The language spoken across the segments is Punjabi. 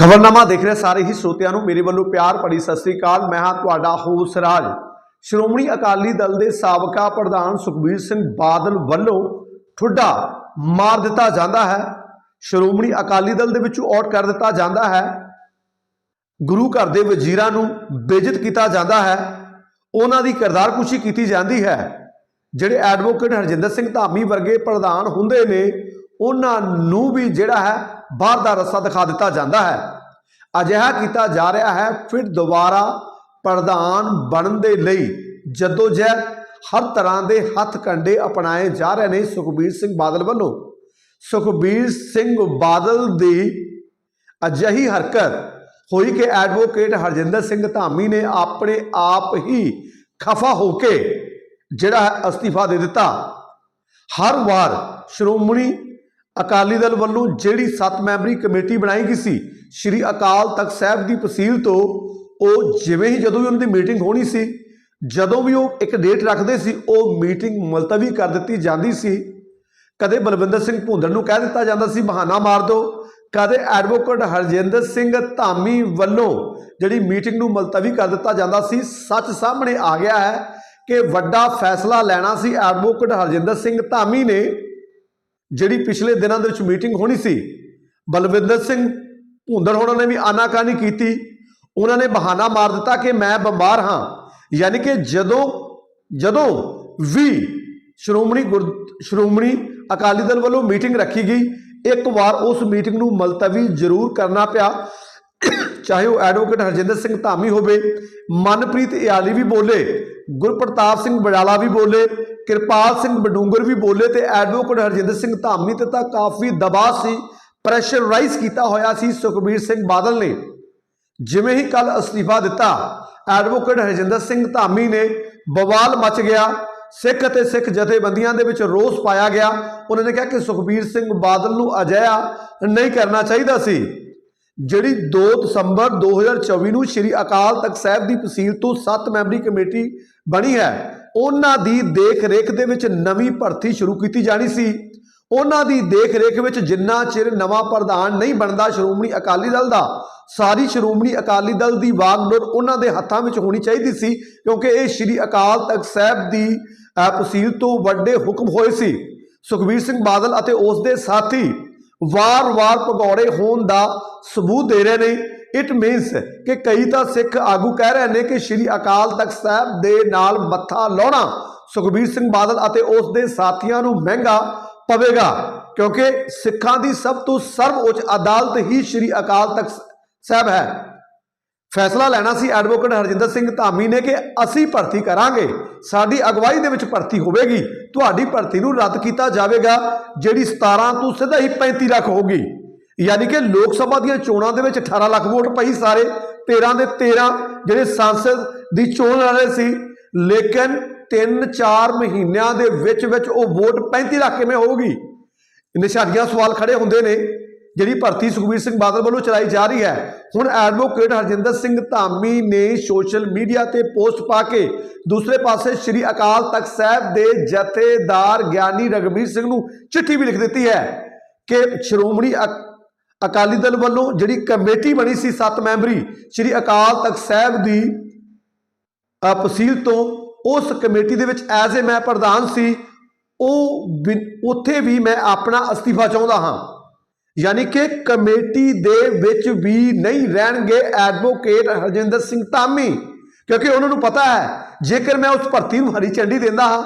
ਖਬਰਨਾਮਾ ਦੇਖ ਰਹੇ ਸਾਰੇ ਹੀ ਸਰੋਤਿਆਂ ਨੂੰ ਮੇਰੇ ਵੱਲੋਂ ਪਿਆਰ ਭਰੀ ਸਤਿ ਸ੍ਰੀ ਅਕਾਲ। ਮੈਂ ਹਾਂ ਤੁਹਾਡਾ ਹੋਸ ਰਾਜ। ਸ਼੍ਰੋਮਣੀ ਅਕਾਲੀ ਦਲ ਦੇ ਸਾਬਕਾ ਪ੍ਰਧਾਨ ਸੁਖਬੀਰ ਸਿੰਘ ਬਾਦਲ ਵੱਲੋਂ ਠੁੱਡਾ ਮਾਰ ਦਿੱਤਾ ਜਾਂਦਾ ਹੈ। ਸ਼੍ਰੋਮਣੀ ਅਕਾਲੀ ਦਲ ਦੇ ਵਿੱਚੋਂ ਆਊਟ ਕਰ ਦਿੱਤਾ ਜਾਂਦਾ ਹੈ। ਗੁਰੂ ਘਰ ਦੇ ਵਜ਼ੀਰਾਂ ਨੂੰ ਬੇਇੱਜ਼ਤ ਕੀਤਾ ਜਾਂਦਾ ਹੈ। ਉਹਨਾਂ ਦੀ ਕਿਰਦਾਰਕੁਸ਼ੀ ਕੀਤੀ ਜਾਂਦੀ ਹੈ। ਜਿਹੜੇ ਐਡਵੋਕੇਟ ਹਰਜਿੰਦਰ ਸਿੰਘ ਧਾਮੀ ਵਰਗੇ ਪ੍ਰਧਾਨ ਹੁੰਦੇ ਨੇ ਉਹਨਾਂ ਨੂੰ ਵੀ ਜਿਹੜਾ ਹੈ ਬਾਹਰ ਦਾ ਰਸਤਾ ਦਿਖਾ ਦਿੱਤਾ ਜਾਂਦਾ ਹੈ। ਅਜਿਹਾ ਕੀਤਾ ਜਾ ਰਿਹਾ ਹੈ, ਫਿਰ ਦੁਬਾਰਾ ਪ੍ਰਧਾਨ ਬਣਨ ਦੇ ਲਈ ਜਦੋਜਹਿਦ ਹਰ ਤਰ੍ਹਾਂ ਦੇ ਹੱਥ ਕੰਡੇ ਅਪਣਾਏ ਜਾ ਰਹੇ ਨੇ ਸੁਖਬੀਰ ਸਿੰਘ ਬਾਦਲ ਵੱਲੋਂ। ਸੁਖਬੀਰ ਸਿੰਘ ਬਾਦਲ ਦੀ ਅਜਿਹੀ ਹਰਕਤ ਹੋਈ ਕਿ ਐਡਵੋਕੇਟ ਹਰਜਿੰਦਰ ਸਿੰਘ ਧਾਮੀ ਨੇ ਆਪਣੇ ਆਪ ਹੀ ਖਫਾ ਹੋ ਕੇ ਜਿਹੜਾ ਹੈ ਅਸਤੀਫਾ ਦੇ ਦਿੱਤਾ। ਹਰ ਵਾਰ ਸ਼੍ਰੋਮਣੀ ਅਕਾਲੀ ਦਲ ਵੱਲੋਂ ਜਿਹੜੀ 7 ਮੈਂਬਰੀ ਕਮੇਟੀ ਬਣਾਈ ਗਈ ਸੀ, ਸ਼੍ਰੀ ਅਕਾਲ ਤਖਤ ਸਾਹਿਬ ਦੀ ਤਹਿਸੀਲ ਤੋਂ, ਉਹ ਜਿਵੇਂ ਹੀ ਜਦੋਂ ਵੀ ਉਹਨਾਂ ਦੀ ਮੀਟਿੰਗ ਹੋਣੀ ਸੀ, ਜਦੋਂ ਵੀ ਉਹ ਇੱਕ ਡੇਟ ਰੱਖਦੇ ਸੀ, ਉਹ ਮੀਟਿੰਗ ਮੁਲਤਵੀ ਕਰ ਦਿੱਤੀ ਜਾਂਦੀ ਸੀ। ਕਦੇ ਬਲਵਿੰਦਰ ਸਿੰਘ ਭੁੰਦੜ ਨੂੰ ਕਹਿ ਦਿੱਤਾ ਜਾਂਦਾ ਸੀ, ਬਹਾਨਾ ਮਾਰ ਦਿਓ ਕਦੇ ਐਡਵੋਕੇਟ ਹਰਜਿੰਦਰ ਸਿੰਘ ਧਾਮੀ ਵੱਲੋਂ ਜਿਹੜੀ ਮੀਟਿੰਗ ਨੂੰ ਮੁਲਤਵੀ ਕਰ ਦਿੱਤਾ ਜਾਂਦਾ ਸੀ, ਸੱਚ ਸਾਹਮਣੇ ਆ ਗਿਆ ਹੈ ਕਿ ਵੱਡਾ ਫੈਸਲਾ ਲੈਣਾ ਸੀ ਐਡਵੋਕੇਟ ਹਰਜਿੰਦਰ ਸਿੰਘ ਧਾਮੀ ਨੇ। ਜਿਹੜੀ ਪਿਛਲੇ ਦਿਨਾਂ ਦੇ ਵਿੱਚ ਮੀਟਿੰਗ ਹੋਣੀ ਸੀ, ਬਲਵਿੰਦਰ ਸਿੰਘ ਭੁੰਦੜ ਹੋਣਾ ਨੇ ਵੀ ਆਨਾਕਾਨੀ ਕੀਤੀ। ਉਹਨਾਂ ਨੇ ਬਹਾਨਾ ਮਾਰ ਦਿੱਤਾ ਕਿ ਮੈਂ ਬਿਮਾਰ ਹਾਂ। ਯਾਨੀ ਕਿ ਜਦੋਂ ਜਦੋਂ ਵੀ ਸ਼੍ਰੋਮਣੀ ਗੁਰ, ਸ਼੍ਰੋਮਣੀ ਅਕਾਲੀ ਦਲ ਵੱਲੋਂ ਮੀਟਿੰਗ ਰੱਖੀ ਗਈ, ਇੱਕ ਵਾਰ ਉਸ ਮੀਟਿੰਗ ਨੂੰ ਮੁਲਤਵੀ ਜ਼ਰੂਰ ਕਰਨਾ ਪਿਆ। ਚਾਹੇ ਉਹ ਐਡਵੋਕੇਟ ਹਰਜਿੰਦਰ ਸਿੰਘ ਧਾਮੀ ਹੋਵੇ, ਮਨਪ੍ਰੀਤ ਇਆਲੀ ਵੀ ਬੋਲੇ, ਗੁਰਪ੍ਰਤਾਪ ਸਿੰਘ ਬਡਾਲਾ ਵੀ ਬੋਲੇ ਕਿਰਪਾਲ ਸਿੰਘ ਬਡੂੰਗਰ ਵੀ ਬੋਲੇ ਤੇ ਐਡਵੋਕੇਟ ਹਰਜਿੰਦਰ ਸਿੰਘ ਧਾਮੀ ਤੇ ਤਾਂ ਕਾਫੀ ਦਬਾਅ ਸੀ ਪ੍ਰੈਸ਼ਰਾਈਜ਼ ਕੀਤਾ ਹੋਇਆ ਸੀ ਸੁਖਬੀਰ ਸਿੰਘ ਬਾਦਲ ਨੇ। ਜਿਵੇਂ ਹੀ ਕੱਲ ਅਸਤੀਫਾ ਦਿੱਤਾ ਐਡਵੋਕੇਟ ਹਰਜਿੰਦਰ ਸਿੰਘ ਧਾਮੀ ਨੇ ਬਵਾਲ ਮਚ ਗਿਆ, ਸਿੱਖ ਅਤੇ ਸਿੱਖ ਜਥੇਬੰਦੀਆਂ ਦੇ ਵਿੱਚ ਰੋਸ ਪਾਇਆ ਗਿਆ। ਉਹਨਾਂ ਨੇ ਕਿਹਾ ਕਿ ਸੁਖਬੀਰ ਸਿੰਘ ਬਾਦਲ ਨੂੰ ਅਜਿਹਾ ਨਹੀਂ ਕਰਨਾ ਚਾਹੀਦਾ ਸੀ। ਜਿਹੜੀ 2 ਦਸੰਬਰ 2024 ਨੂੰ ਸ੍ਰੀ ਅਕਾਲ ਤਖਤ ਸਾਹਿਬ ਦੀ ਤਹਿਸੀਲ ਤੋਂ 7 ਮੈਂਬਰੀ ਕਮੇਟੀ ਬਣੀ ਹੈ ਉਹਨਾਂ ਦੀ ਦੇਖ ਰੇਖ ਦੇ ਵਿੱਚ ਨਵੀਂ ਭਰਤੀ ਸ਼ੁਰੂ ਕੀਤੀ ਜਾਣੀ ਸੀ। ਉਹਨਾਂ ਦੀ ਦੇਖ ਰੇਖ ਵਿੱਚ ਜਿੰਨਾ ਚਿਰ ਨਵਾਂ ਪ੍ਰਧਾਨ ਨਹੀਂ ਬਣਦਾ ਸ਼੍ਰੋਮਣੀ ਅਕਾਲੀ ਦਲ ਦਾ ਸਾਰੀ ਸ਼੍ਰੋਮਣੀ ਅਕਾਲੀ ਦਲ ਦੀ ਵਾਗਡੋਰ ਉਹਨਾਂ ਦੇ ਹੱਥਾਂ ਵਿੱਚ ਹੋਣੀ ਚਾਹੀਦੀ ਸੀ ਕਿਉਂਕਿ ਇਹ ਸ੍ਰੀ ਅਕਾਲ ਤਖਤ ਸਾਹਿਬ ਦੀ ਅਹ, ਤੋਂ ਵੱਡੇ ਹੁਕਮ ਹੋਏ ਸੀ। ਸੁਖਬੀਰ ਸਿੰਘ ਬਾਦਲ ਅਤੇ ਉਸ ਦੇ ਸਾਥੀ ਵਾਰ-ਵਾਰ ਭਗੌੜੇ ਹੋਣ ਦਾ ਸਬੂਤ ਦੇ ਰਹੇ ਨੇ। ਇਟ ਮੀਨਸ ਕਿ ਕਈ ਤਾਂ ਸਿੱਖ ਆਗੂ ਕਹਿ ਰਹੇ ਨੇ ਕਿ ਸ੍ਰੀ ਅਕਾਲ ਤਖਤ ਸਾਹਿਬ ਦੇ ਨਾਲ ਮੱਥਾ ਲਾਉਣਾ ਸੁਖਬੀਰ ਸਿੰਘ ਬਾਦਲ ਅਤੇ ਉਸ ਦੇ ਸਾਥੀਆਂ ਨੂੰ ਮਹਿੰਗਾ ਪਵੇਗਾ, ਕਿਉਂਕਿ ਸਿੱਖਾਂ ਦੀ ਸਭ ਤੋਂ ਸਰਵਉੱਚ ਅਦਾਲਤ ਹੀ ਸ੍ਰੀ ਅਕਾਲ ਤਖਤ ਸਾਹਿਬ ਹੈ। ਫੈਸਲਾ ਲੈਣਾ ਸੀ ਐਡਵੋਕੇਟ ਹਰਜਿੰਦਰ ਸਿੰਘ ਧਾਮੀ ਨੇ ਕਿ ਅਸੀਂ ਭਰਤੀ ਕਰਾਂਗੇ, ਸਾਡੀ ਅਗਵਾਈ ਦੇ ਵਿੱਚ ਭਰਤੀ ਹੋਵੇਗੀ, ਤੁਹਾਡੀ ਭਰਤੀ ਨੂੰ ਰੱਦ ਕੀਤਾ ਜਾਵੇਗਾ, ਜਿਹੜੀ 17 ਤੋਂ ਸਿੱਧਾ ਹੀ 35 ਲੱਖ ਹੋਗੀ ਯਾਨੀ ਕਿ ਲੋਕ ਸਭਾ ਦੀਆਂ ਚੋਣਾਂ ਦੇ ਵਿੱਚ 18 ਲੱਖ ਵੋਟ ਪਈ ਸਾਰੇ 13 ਦੇ 13 ਜਿਹੜੇ ਸੰਸਦ ਦੀ ਚੋਣ ਲੜ ਰਹੇ ਸੀ। ਲੇਕਿਨ 3-4 ਮਹੀਨਿਆਂ ਦੇ ਵਿੱਚ ਵਿੱਚ ਉਹ ਵੋਟ 35 ਲੱਖ ਕਿਵੇਂ ਹੋਊਗੀ? ਨਿਸ਼ਾਨੀਆਂ ਸਵਾਲ ਖੜੇ ਹੁੰਦੇ ਨੇ। ਜਿਹੜੀ ਭਰਤੀ ਸੁਖਬੀਰ ਸਿੰਘ ਬਾਦਲ ਵੱਲੋਂ ਚਲਾਈ ਜਾ ਰਹੀ ਹੈ। ਹੁਣ ਐਡਵੋਕੇਟ ਹਰਜਿੰਦਰ ਸਿੰਘ ਧਾਮੀ ਨੇ ਸੋਸ਼ਲ ਮੀਡੀਆ ਤੇ ਪੋਸਟ ਪਾ ਕੇ ਦੂਸਰੇ ਪਾਸੇ ਸ੍ਰੀ ਅਕਾਲ ਤਖਤ ਸਾਹਿਬ ਦੇ ਜਥੇਦਾਰ ਗਿਆਨੀ ਰਗਵੀਰ ਸਿੰਘ ਨੂੰ ਚਿੱਠੀ ਵੀ ਲਿਖ ਦਿੱਤੀ ਹੈ ਕਿ ਸ਼੍ਰੋਮਣੀ ਅਕ- ਅਕਾਲੀ ਦਲ ਵੱਲੋਂ ਜਿਹੜੀ ਕਮੇਟੀ ਬਣੀ ਸੀ 7 ਮੈਂਬਰੀ ਸ੍ਰੀ ਅਕਾਲ ਤਖਤ ਸਾਹਿਬ ਦੀ ਅ, ਤੋਂ ਉਸ ਕਮੇਟੀ ਦੇ ਵਿੱਚ ਐਜ਼ ਏ ਮੈਂ ਪ੍ਰਧਾਨ ਸੀ ਉਹ ਉੱਥੇ ਵੀ ਮੈਂ ਆਪਣਾ ਅਸਤੀਫਾ ਚਾਹੁੰਦਾ ਹਾਂ। ਯਾਨੀ ਕਿ ਕਮੇਟੀ ਦੇ ਵਿੱਚ ਵੀ ਨਹੀਂ ਰਹਿਣਗੇ ਐਡਵੋਕੇਟ ਹਰਜਿੰਦਰ ਸਿੰਘ ਧਾਮੀ। ਕਿਉਂਕਿ ਉਹਨਾਂ ਨੂੰ ਪਤਾ ਹੈ, ਜੇਕਰ ਮੈਂ ਉਸ ਭਰਤੀ ਨੂੰ ਹਰੀ ਝੰਡੀ ਦਿੰਦਾ ਹਾਂ,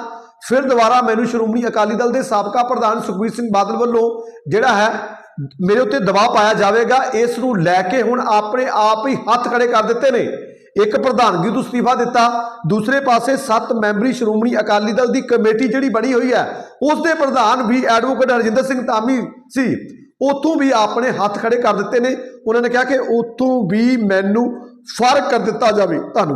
ਫਿਰ ਦੁਬਾਰਾ ਮੈਨੂੰ ਸ਼੍ਰੋਮਣੀ ਅਕਾਲੀ ਦਲ ਦੇ ਸਾਬਕਾ ਪ੍ਰਧਾਨ ਸੁਖਬੀਰ ਸਿੰਘ ਬਾਦਲ ਵੱਲੋਂ ਜਿਹੜਾ ਹੈ, ਮੇਰੇ ਉੱਤੇ ਦਬਾਅ ਪਾਇਆ ਜਾਵੇਗਾ। ਇਸ ਨੂੰ ਲੈ ਕੇ ਹੁਣ ਆਪਣੇ ਆਪ ਹੀ ਹੱਥ ਖੜੇ ਕਰ ਦਿੱਤੇ ਨੇ। ਇੱਕ ਪ੍ਰਧਾਨਗੀ ਤੋਂ ਅਸਤੀਫਾ ਦਿੱਤਾ, ਦੂਸਰੇ ਪਾਸੇ 7 ਮੈਂਬਰੀ ਸ਼੍ਰੋਮਣੀ ਅਕਾਲੀ ਦਲ ਦੀ ਕਮੇਟੀ ਜਿਹੜੀ ਬਣੀ ਹੋਈ ਹੈ ਉਸ ਦੇ ਪ੍ਰਧਾਨ ਵੀ ਐਡਵੋਕੇਟ ਹਰਜਿੰਦਰ ਸਿੰਘ ਧਾਮੀ ਸੀ। ਉਥੋਂ ਵੀ ਆਪਣੇ ਹੱਥ ਖੜੇ ਕਰ ਦਿੱਤੇ ਨੇ। ਉਹਨਾਂ ਨੇ ਕਿਹਾ ਕਿ ਉਥੋਂ ਵੀ ਮੈਨੂੰ ਫ਼ਰਕ ਕਰ ਦਿੱਤਾ ਜਾਵੇ। ਧੰਨਵਾਦ।